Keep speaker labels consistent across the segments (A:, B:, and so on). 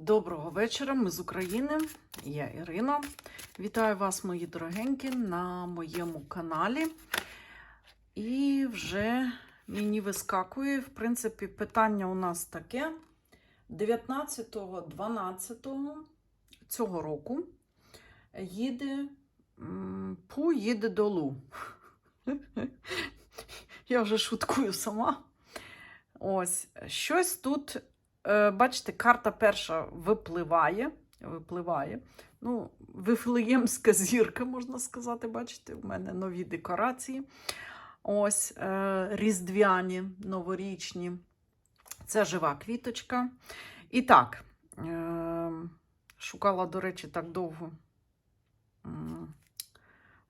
A: Доброго вечора, ми з України. Я Ірина. Вітаю вас, мої дорогенькі, на моєму каналі. І вже мені вискакує, в принципі, питання у нас таке: 19.12 цього року їде Пу їде до Лу. Я вже шуткую сама. Ось, щось тут Бачите, карта перша випливає. випливає. Ну, Вифлеємська зірка, можна сказати, бачите, в мене нові декорації. Ось е, різдвяні, новорічні. Це жива квіточка. І так, е, шукала, до речі, так довго.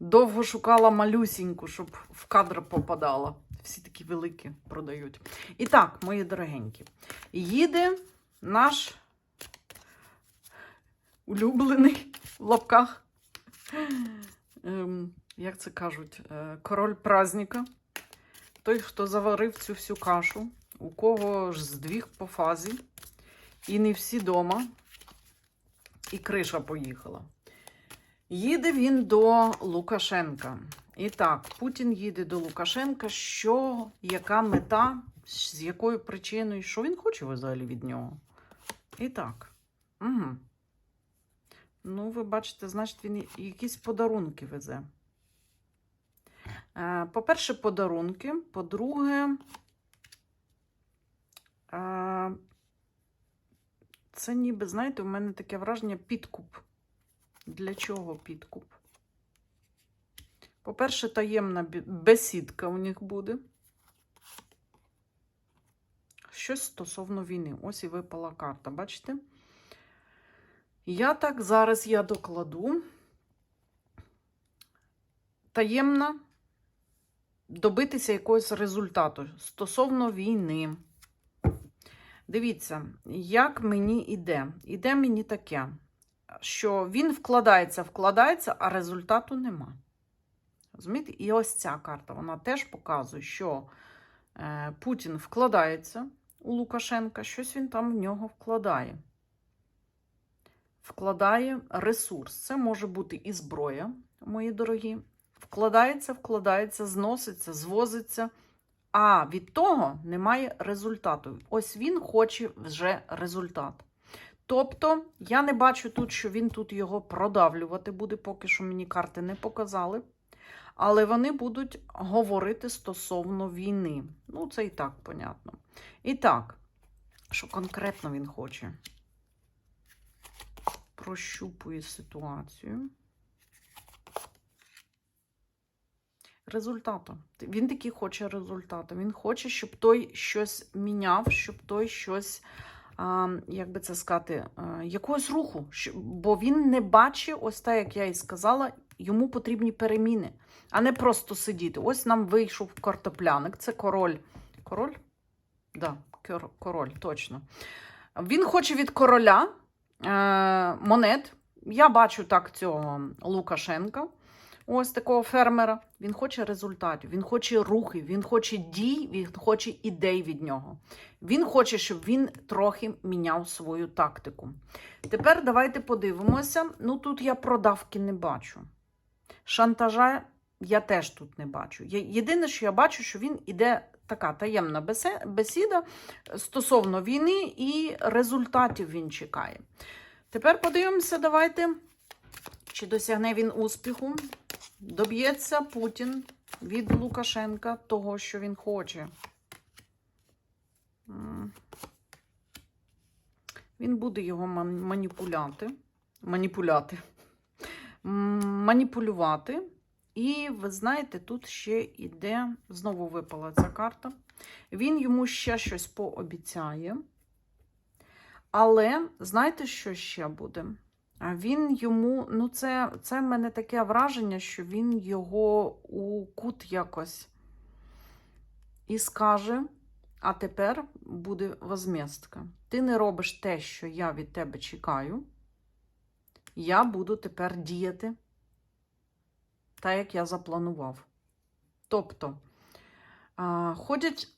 A: Довго шукала малюсіньку, щоб в кадр попадала. Всі такі великі продають. І так, мої дорогенькі, їде наш улюблений в лапках. Ем, як це кажуть, е, король праздника. Той, хто заварив цю всю кашу, у кого ж здвіг по фазі, і не всі дома, і криша поїхала. Їде він до Лукашенка. І так, Путін їде до Лукашенка. Що, яка мета, з якою причиною, що він хоче взагалі від нього? І так. Угу. Ну, ви бачите, значить, він якісь подарунки везе. Е, По-перше, подарунки. По-друге, е, це ніби, знаєте, у мене таке враження підкуп. Для чого підкуп? По-перше, таємна бесідка у них буде. Щось стосовно війни. Ось і випала карта, бачите? Я так зараз я докладу. Таємна добитися якогось результату стосовно війни. Дивіться, як мені іде. Іде мені таке, що він вкладається, вкладається, а результату нема. Розумієте? І ось ця карта, вона теж показує, що е, Путін вкладається у Лукашенка, щось він там в нього вкладає. Вкладає ресурс. Це може бути і зброя, мої дорогі. Вкладається, вкладається, зноситься, звозиться. А від того немає результату. Ось він хоче вже результат. Тобто, я не бачу тут, що він тут його продавлювати буде, поки що мені карти не показали. Але вони будуть говорити стосовно війни. Ну, це і так понятно. І так, що конкретно він хоче? Прощупує ситуацію. Результату. Він таки хоче результату. Він хоче, щоб той щось міняв, щоб той щось, як би це сказати, якогось руху. Бо він не бачить, ось так, як я і сказала, йому потрібні переміни, а не просто сидіти. Ось нам вийшов картопляник, це король. Король? Да, король, точно. Він хоче від короля е, монет. Я бачу так цього Лукашенка, ось такого фермера. Він хоче результатів, він хоче рухів, він хоче дій, він хоче ідей від нього. Він хоче, щоб він трохи міняв свою тактику. Тепер давайте подивимося. Ну тут я продавки не бачу. Шантажа я теж тут не бачу. Єдине, що я бачу, що він іде така таємна бесіда стосовно війни і результатів він чекає. Тепер подивимося, давайте, чи досягне він успіху. Доб'ється Путін від Лукашенка того, що він хоче. Він буде його маніпуляти. Маніпуляти. Маніпулювати. І ви знаєте, тут ще йде, знову випала ця карта. Він йому ще щось пообіцяє. Але знаєте, що ще буде? Він йому, ну, це, це в мене таке враження, що він його у кут якось і скаже: а тепер буде возмістка. Ти не робиш те, що я від тебе чекаю. Я буду тепер діяти так, як я запланував. Тобто, ходять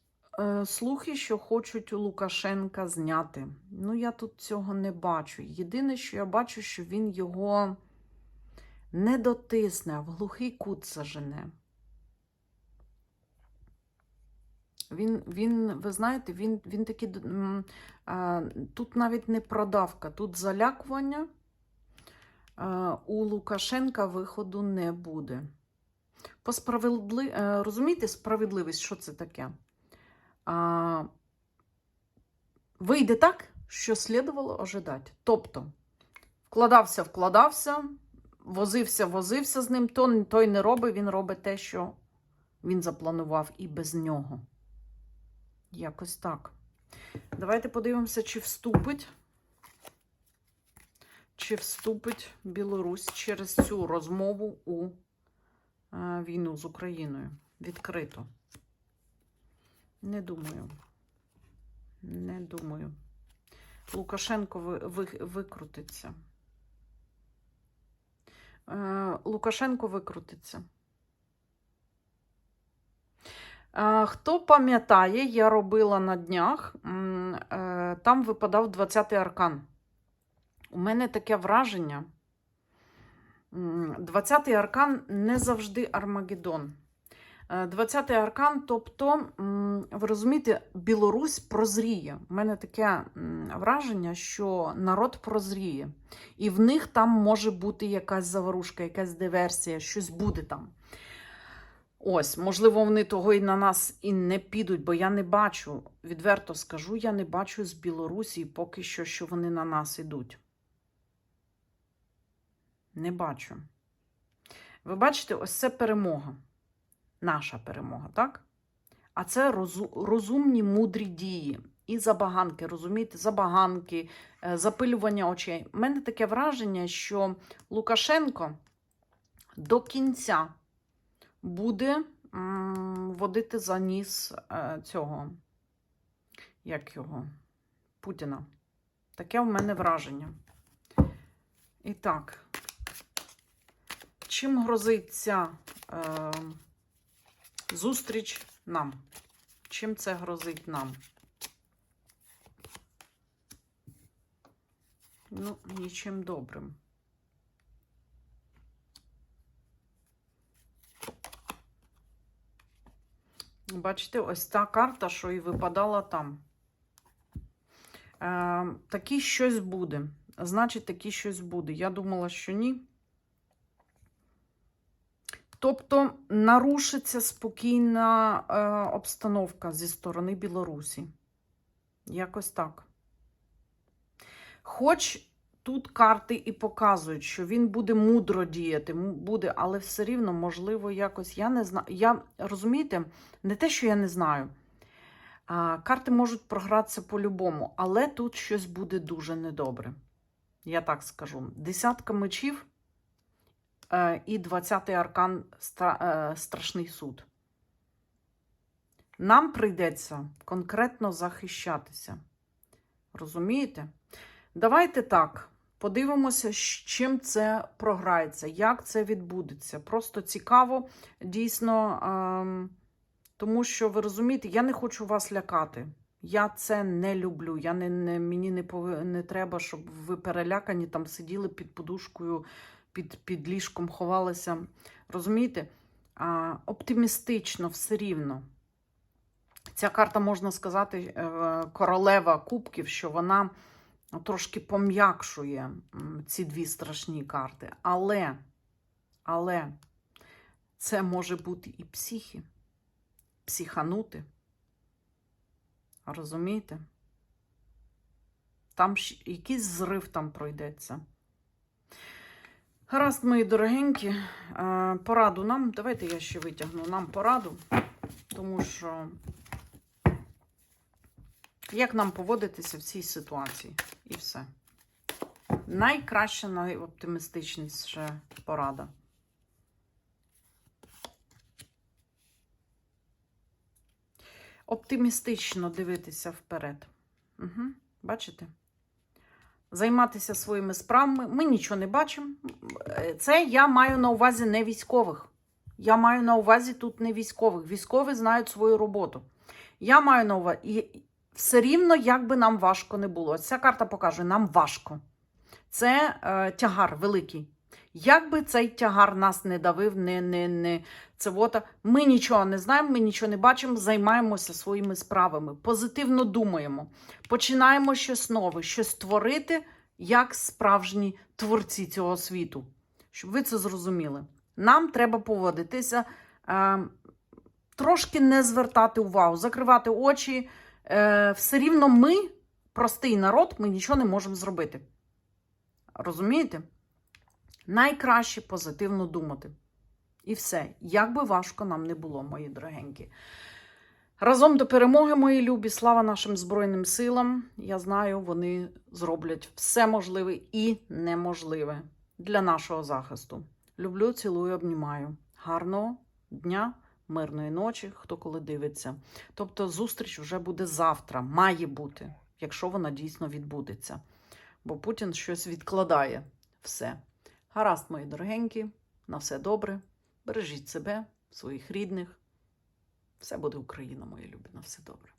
A: слухи, що хочуть у Лукашенка зняти. Ну, я тут цього не бачу. Єдине, що я бачу, що він його не дотисне, а в глухий кут зажене. Він, він, ви знаєте, він, він а, Тут навіть не продавка, тут залякування. У Лукашенка виходу не буде. По справедли... е, Розумієте, справедливість, що це таке? А, Вийде так, що слідувало ожидати. Тобто, вкладався, вкладався, возився, возився з ним, то, той не робить, він робить те, що він запланував, і без нього. Якось так. Давайте подивимося, чи вступить. Чи вступить Білорусь через цю розмову у е, війну з Україною. Відкрито. Не думаю. Не думаю. Лукашенко ви, ви, викрутиться. Е, Лукашенко викрутиться. Е, Хто пам'ятає, я робила на днях, е, там випадав 20-й аркан. У мене таке враження. 20-й аркан не завжди Армагеддон. Е, 20-й аркан, тобто, ви розумієте, Білорусь прозріє. У мене таке враження, що народ прозріє. І в них там може бути якась заварушка, якась диверсія, щось буде там. Ось, можливо, вони того і на нас і не підуть, бо я не бачу, відверто скажу, я не бачу з Білорусі поки що, що вони на нас ідуть. Не бачу. Ви бачите, ось це перемога. Наша перемога, так? А це розумні, мудрі дії. І забаганки, розумієте, забаганки, е, запилювання очей. У мене таке враження, що Лукашенко до кінця буде водити за ніс е, цього, як його, Путіна. Таке в мене враження. І так, чим грозить ця е, зустріч нам? Чим це грозить нам? Ну, нічим добрим. Бачите, ось та карта, що і випадала там. Е, такі щось буде. Значить, такі щось буде. Я думала, що ні. Тобто нарушиться спокійна е, обстановка зі сторони Білорусі. Якось так. Хоч тут карти і показують, що він буде мудро діяти, буде, але все рівно, можливо, якось. Я не знаю. Я розумієте, не те, що я не знаю. А, карти можуть програтися по-любому, але тут щось буде дуже недобре. Я так скажу. Десятка мечів і 20-й аркан е, страшний суд. Нам прийдеться конкретно захищатися. Розумієте? Давайте так. Подивимося, з чим це програється, як це відбудеться. Просто цікаво, дійсно, ем, тому що ви розумієте, я не хочу вас лякати. Я це не люблю. Я не, не, мені не, пови- не треба, щоб ви перелякані там сиділи під подушкою, під, під ліжком ховалися. Розумієте? А, оптимістично все рівно. Ця карта, можна сказати, е, королева кубків, що вона трошки пом'якшує ці дві страшні карти. Але, але це може бути і психи, психанути. Розумієте? Там якийсь зрив там пройдеться. Гаразд, мої дорогенькі, е, пораду нам. Давайте я ще витягну нам пораду, тому що як нам поводитися в цій ситуації? І все. Найкраща, найоптимістичніша порада. Оптимістично дивитися вперед. Угу. Бачите? Займатися своїми справами. Ми нічого не бачимо. Це я маю на увазі не військових. Я маю на увазі тут не військових. Військові знають свою роботу. Я маю на увазі, і все рівно, як би нам важко не було. Ця карта покаже, нам важко. Це е, тягар великий. Як би цей тягар нас не давив, не, не, не це от, ми нічого не знаємо, ми нічого не бачимо, займаємося своїми справами, позитивно думаємо, починаємо щось нове, щось творити як справжні творці цього світу. Щоб ви це зрозуміли. Нам треба поводитися, е, трошки не звертати увагу, закривати очі. Е, все рівно ми, простий народ, ми нічого не можемо зробити. Розумієте? Найкраще позитивно думати. І все. Як би важко нам не було, мої дорогенькі. Разом до перемоги, мої любі, слава нашим Збройним силам. Я знаю, вони зроблять все можливе і неможливе для нашого захисту. Люблю, цілую, обнімаю. Гарного дня, мирної ночі, хто коли дивиться. Тобто, зустріч вже буде завтра, має бути, якщо вона дійсно відбудеться. Бо Путін щось відкладає все. Гаразд, мої дорогенькі, на все добре. Бережіть себе, своїх рідних. Все буде Україна, мої любі, на все добре.